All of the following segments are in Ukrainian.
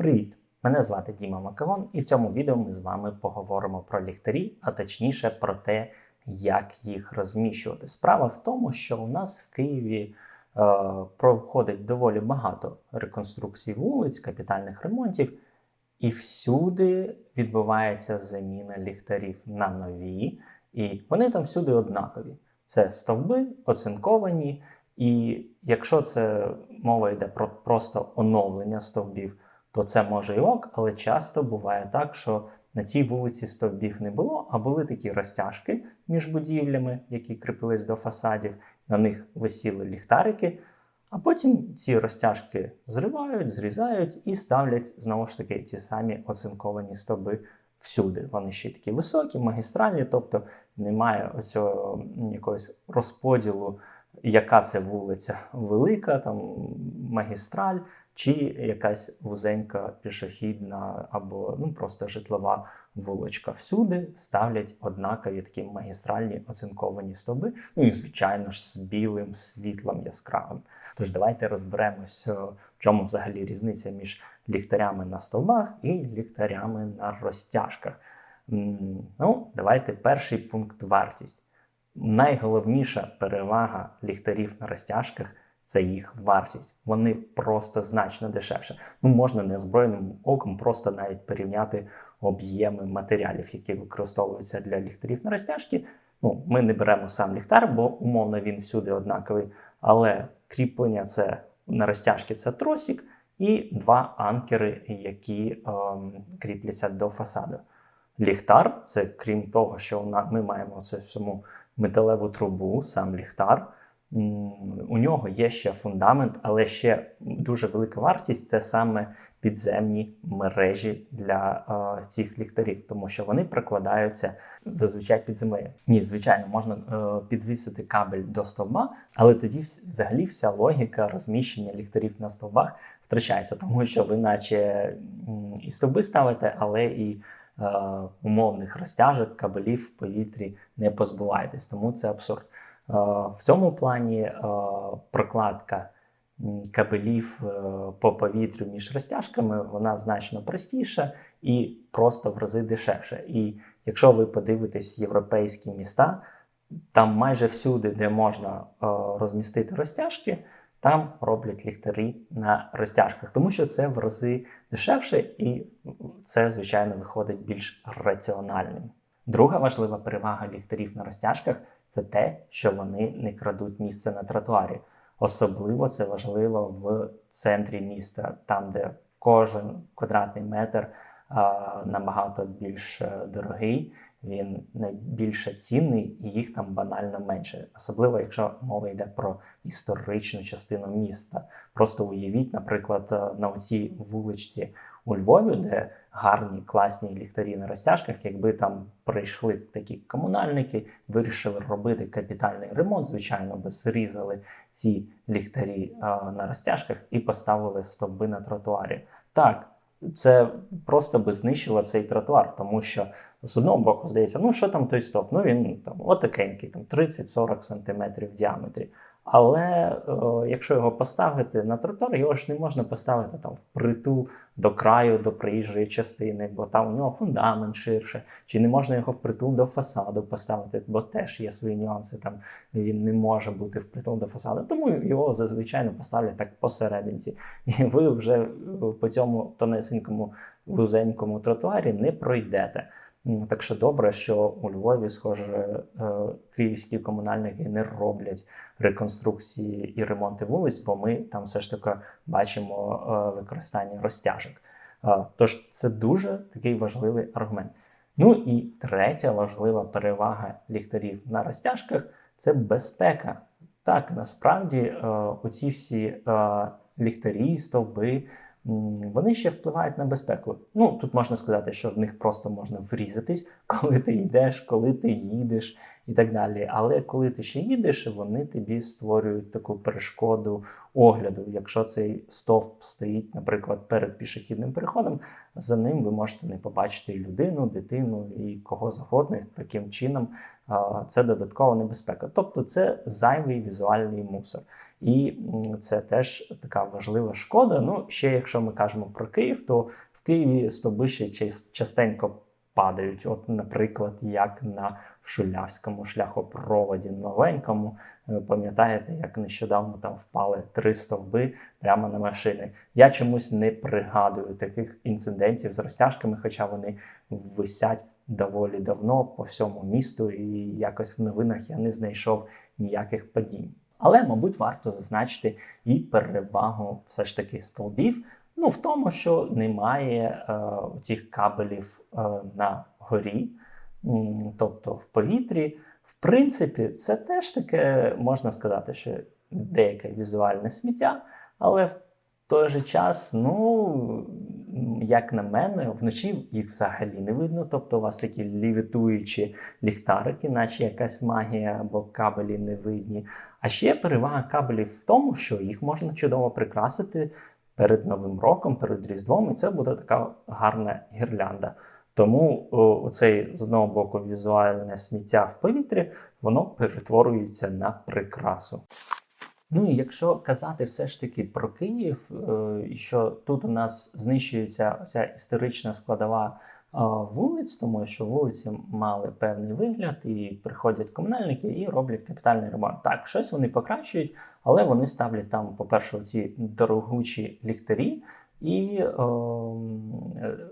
Привіт! Мене звати Діма Макагон, і в цьому відео ми з вами поговоримо про ліхтарі, а точніше про те, як їх розміщувати. Справа в тому, що у нас в Києві е, проходить доволі багато реконструкцій вулиць, капітальних ремонтів, і всюди відбувається заміна ліхтарів на нові, і вони там всюди однакові. Це стовби, оцинковані, і якщо це мова йде про просто оновлення стовбів, то це може і ок, але часто буває так, що на цій вулиці стовбів не було, а були такі розтяжки між будівлями, які кріпились до фасадів, на них висіли ліхтарики, а потім ці розтяжки зривають, зрізають і ставлять знову ж таки ці самі оцинковані стовби всюди. Вони ще такі високі, магістральні, тобто немає оцього якогось розподілу, яка це вулиця велика, там магістраль чи якась вузенька пішохідна або ну просто житлова вуличка. Всюди ставлять однакові такі магістральні оцинковані стовби. Ну і звичайно ж з білим світлом яскравим. Тож давайте розберемось, в чому взагалі різниця між ліхтарями на стовбах і ліхтарями на розтяжках. Ну, давайте перший пункт вартість. Найголовніша перевага ліхтарів на розтяжках це їх вартість. Вони просто значно дешевше. Ну можна неозброєним оком просто навіть порівняти об'єми матеріалів, які використовуються для ліхтарів на розтяжки. Ну, ми не беремо сам ліхтар, бо умовно він всюди однаковий. Але кріплення це на розтяжки це тросик і два анкери, які ем, кріпляться до фасаду. Ліхтар це крім того, що ми маємо це саму металеву трубу, сам ліхтар. У нього є ще фундамент, але ще дуже велика вартість це саме підземні мережі для е, цих ліхтарів, тому що вони прикладаються зазвичай під землею. Ні, звичайно, можна е, підвісити кабель до стовба, але тоді взагалі вся логіка розміщення ліхтарів на стовбах втрачається, тому що ви, наче і стовби ставите, але і е, умовних розтяжок, кабелів в повітрі не позбуваєтесь, тому це абсурд. В цьому плані прокладка кабелів е, по повітрю між розтяжками вона значно простіша і просто в рази дешевше. І якщо ви подивитесь європейські міста, там майже всюди, де можна розмістити розтяжки, там роблять ліхтарі на розтяжках, тому що це в рази дешевше і це, звичайно, виходить більш раціональним. Друга важлива перевага ліхтарів на розтяжках це те, що вони не крадуть місце на тротуарі. Особливо це важливо в центрі міста, там, де кожен квадратний метр а, набагато більш е, дорогий, він найбільше цінний і їх там банально менше. Особливо, якщо мова йде про історичну частину міста. Просто уявіть, наприклад, е, на цій вуличці у Львові, де гарні класні ліхтарі на розтяжках, якби там прийшли такі комунальники, вирішили робити капітальний ремонт, звичайно, би зрізали ці ліхтарі а, на розтяжках і поставили стовби на тротуарі. Так. Це просто би знищило цей тротуар, тому що з одного боку здається, ну що там той стоп? Ну він там отакенький, там 30-40 см в діаметрі. Але о, е, якщо його поставити на тротуар, його ж не можна поставити там впритул до краю, до проїжджої частини, бо там у нього фундамент ширше, чи не можна його впритул до фасаду поставити, бо теж є свої нюанси. Там він не може бути впритул до фасаду. Тому його зазвичай поставлять так посерединці. І ви вже е, по цьому тонесенькому вузенькому тротуарі не пройдете. Так що добре, що у Львові, схоже, е, київські комунальники не роблять реконструкції і ремонти вулиць, бо ми там все ж таки бачимо е, використання розтяжок. Е, тож це дуже такий важливий аргумент. Ну і третя важлива перевага ліхтарів на розтяжках це безпека. Так, насправді оці всі ліхтарі, стовби вони ще впливають на безпеку. Ну тут можна сказати, що в них просто можна врізатись, коли ти йдеш, коли ти їдеш, і так далі. Але коли ти ще їдеш, вони тобі створюють таку перешкоду огляду. Якщо цей стовп стоїть, наприклад, перед пішохідним переходом, за ним ви можете не побачити людину, дитину і кого завгодно. Таким чином це додаткова небезпека. Тобто це зайвий візуальний мусор. І це теж така важлива шкода. Ну, ще якщо ми кажемо про Київ, то в Києві стовби ще частенько падають. От, наприклад, як на Шулявському шляхопроводі новенькому. Ви пам'ятаєте, як нещодавно там впали три стовби прямо на машини. Я чомусь не пригадую таких інцидентів з розтяжками, хоча вони висять доволі давно по всьому місту, і якось в новинах я не знайшов ніяких падінь. Але, мабуть, варто зазначити і перевагу все ж таки стовбів. Ну, в тому, що немає е, цих кабелів е, на горі, тобто в повітрі. В принципі, це теж таке можна сказати, що деяке візуальне сміття, але в той же час, ну, як на мене, вночі їх взагалі не видно. Тобто у вас такі лівітуючі ліхтарики, наче якась магія або кабелі не видні. А ще перевага кабелів в тому, що їх можна чудово прикрасити перед Новим роком, перед Різдвом, і це буде така гарна гірлянда. Тому оцей з одного боку візуальне сміття в повітрі, воно перетворюється на прикрасу. Ну і якщо казати все ж таки про Київ, е, і що тут у нас знищується ця історична складова вулиць, тому що вулиці мали певний вигляд, і приходять комунальники і роблять капітальний ремонт. Так, щось вони покращують, але вони ставлять там, по-перше, ці дорогучі ліхтарі. І е,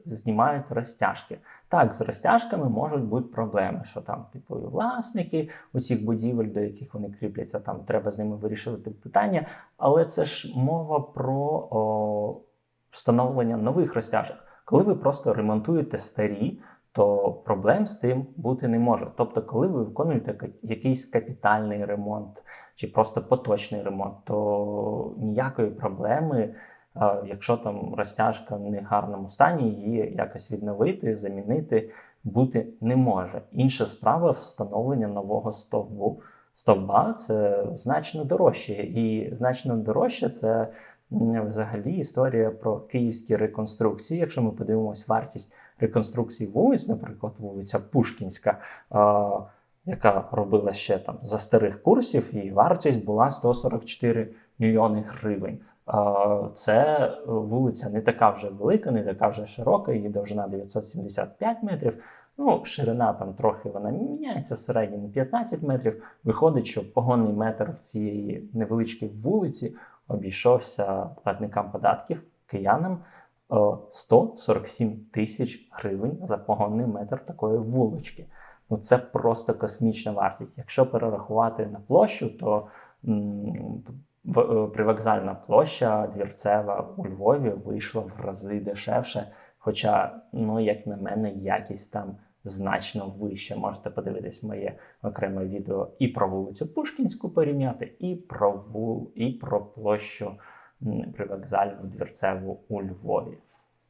знімають розтяжки. Так, з розтяжками можуть бути проблеми, що там, типу, власники у цих будівель, до яких вони кріпляться, там треба з ними вирішувати питання. Але це ж мова про о, встановлення нових розтяжок. Коли ви просто ремонтуєте старі, то проблем з цим бути не може. Тобто, коли ви виконуєте якийсь капітальний ремонт чи просто поточний ремонт, то ніякої проблеми. Якщо там розтяжка в негарному стані, її якось відновити, замінити бути не може. Інша справа встановлення нового стовбу. Стовба це значно дорожче, і значно дорожче це взагалі історія про київські реконструкції. Якщо ми подивимось вартість реконструкції вулиць, наприклад, вулиця Пушкінська. яка робила ще там за старих курсів, і вартість була 144 мільйони гривень. Це вулиця не така вже велика, не така вже широка, її довжина 975 метрів. Ну, ширина там трохи вона міняється, в середньому 15 метрів. Виходить, що погонний метр цієї невеличкій вулиці обійшовся платникам податків, киянам е, 147 тисяч гривень за погонний метр такої вулички. Ну це просто космічна вартість. Якщо перерахувати на площу, то м, е, привокзальна площа двірцева у Львові вийшла в рази дешевше. Хоча, ну, як на мене, якість там значно вища. Можете подивитись моє окреме відео і про вулицю Пушкінську порівняти, і про вул, і про площу привокзальну двірцеву у Львові.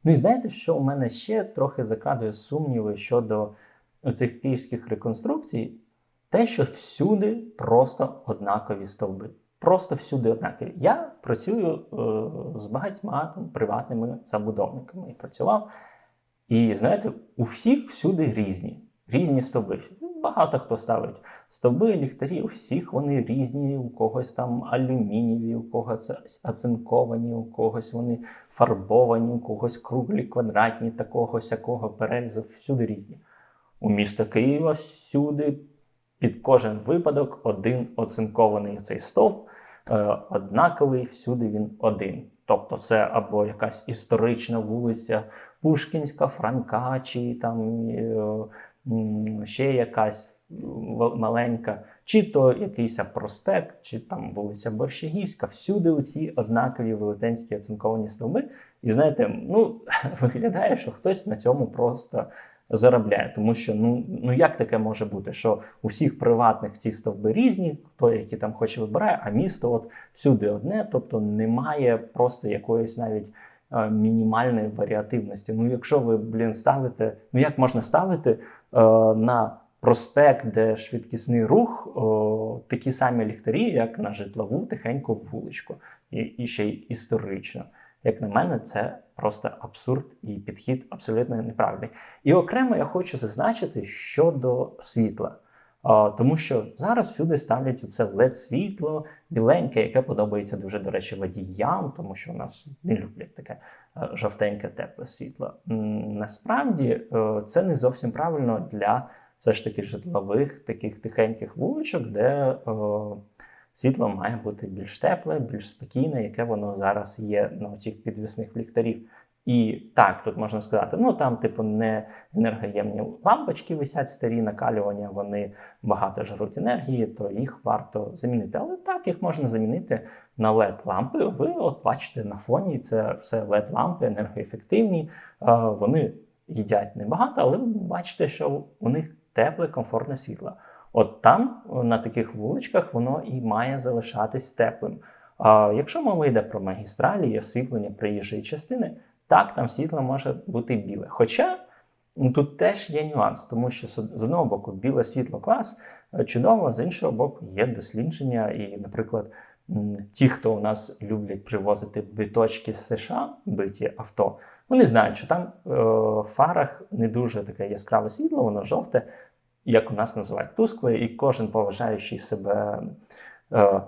Ну і знаєте, що у мене ще трохи закрадує сумніви щодо цих київських реконструкцій? Те, що всюди просто однакові стовби. Просто всюди однакові. Я працюю е, з багатьма там, приватними забудовниками і працював. І знаєте, у всіх всюди різні, різні стовби. Багато хто ставить стовби, ліхтарі, у всіх вони різні, у когось там алюмінієві, у когось оцинковані, у когось вони фарбовані, у когось круглі, квадратні, такого сякого перерізу, всюди різні. У міста Києва всюди під кожен випадок один оцинкований цей стовп, е, однаковий, всюди він один. Тобто це або якась історична вулиця Пушкінська, Франка, чи там е, ще якась маленька, чи то якийсь проспект, чи там вулиця Борщагівська, всюди оці однакові велетенські оцинковані стовби. І знаєте, ну виглядає, що хтось на цьому просто заробляє. Тому що ну, ну як таке може бути, що у всіх приватних ці стовби різні, хто які там хоче вибирає, а місто от всюди одне, тобто немає просто якоїсь навіть мінімальної варіативності. Ну, якщо ви, блін, ставите, ну як можна ставити е, на проспект, де швидкісний рух, о, такі самі ліхтарі, як на житлову тихеньку вуличку, і, і ще й історично. Як на мене, це просто абсурд і підхід абсолютно неправильний. І окремо я хочу зазначити щодо світла. Тому що зараз всюди ставлять це led світло біленьке, яке подобається дуже, до речі, водіям, тому що у нас не люблять таке е, жовтеньке, тепле світло. Насправді е, це не зовсім правильно для все ж таки житлових таких тихеньких вуличок, де е, світло має бути більш тепле, більш спокійне, яке воно зараз є на цих підвісних ліхтарів. І так, тут можна сказати, ну там, типу, не енергоємні лампочки висять старі накалювання, вони багато жруть енергії, то їх варто замінити. Але так, їх можна замінити на led лампи. Ви от бачите на фоні, це все led лампи енергоефективні. Е, Вони їдять небагато, але ви бачите, що у них тепле, комфортне світло. От там, на таких вуличках, воно і має залишатись теплим. Якщо мова йде про магістралі і освітлення приїжджої частини, так, там світло може бути біле. Хоча ну, тут теж є нюанс, тому що з одного боку біле світло клас е, чудово, з іншого боку, є дослідження, і, наприклад, ті, хто у нас люблять привозити биточки з США, биті авто, вони знають, що там е, в фарах не дуже таке яскраве світло, воно жовте, як у нас називають тускле, і кожен поважаючий себе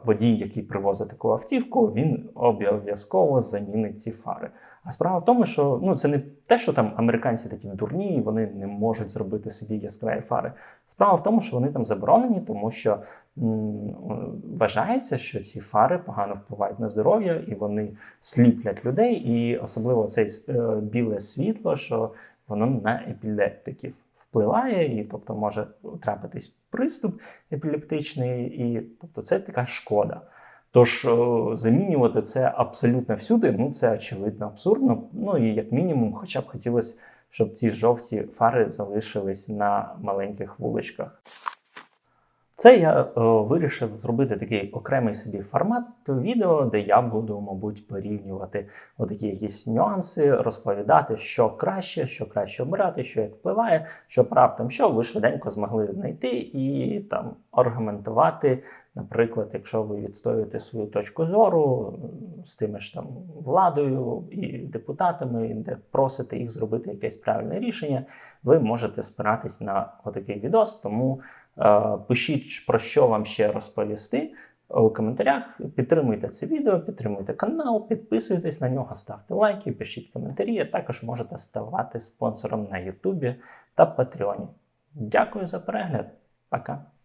водій, який привозить таку автівку, він обов'язково замінить ці фари. А справа в тому, що ну це не те, що там американці такі дурні, і вони не можуть зробити собі яскраві фари. Справа в тому, що вони там заборонені, тому що м, вважається, що ці фари погано впливають на здоров'я і вони сліплять людей, і особливо це е, біле світло, що воно на епілептиків впливає, і тобто може трапитись приступ епілептичний, і тобто це така шкода. Тож е, замінювати це абсолютно всюди, ну це очевидно абсурдно. Ну і як мінімум, хоча б хотілося, щоб ці жовті фари залишились на маленьких вуличках. Це я о, вирішив зробити такий окремий собі формат відео, де я буду, мабуть, порівнювати отакі якісь нюанси, розповідати, що краще, що краще обирати, що як впливає, що раптом що ви швиденько змогли знайти і там аргументувати. Наприклад, якщо ви відстоюєте свою точку зору з тими ж там владою і депутатами, де просите їх зробити якесь правильне рішення, ви можете спиратись на отакий відос. Тому е, пишіть про що вам ще розповісти у коментарях. Підтримуйте це відео, підтримуйте канал, підписуйтесь на нього, ставте лайки, пишіть коментарі. а Також можете ставати спонсором на Ютубі та Патреоні. Дякую за перегляд. Пока.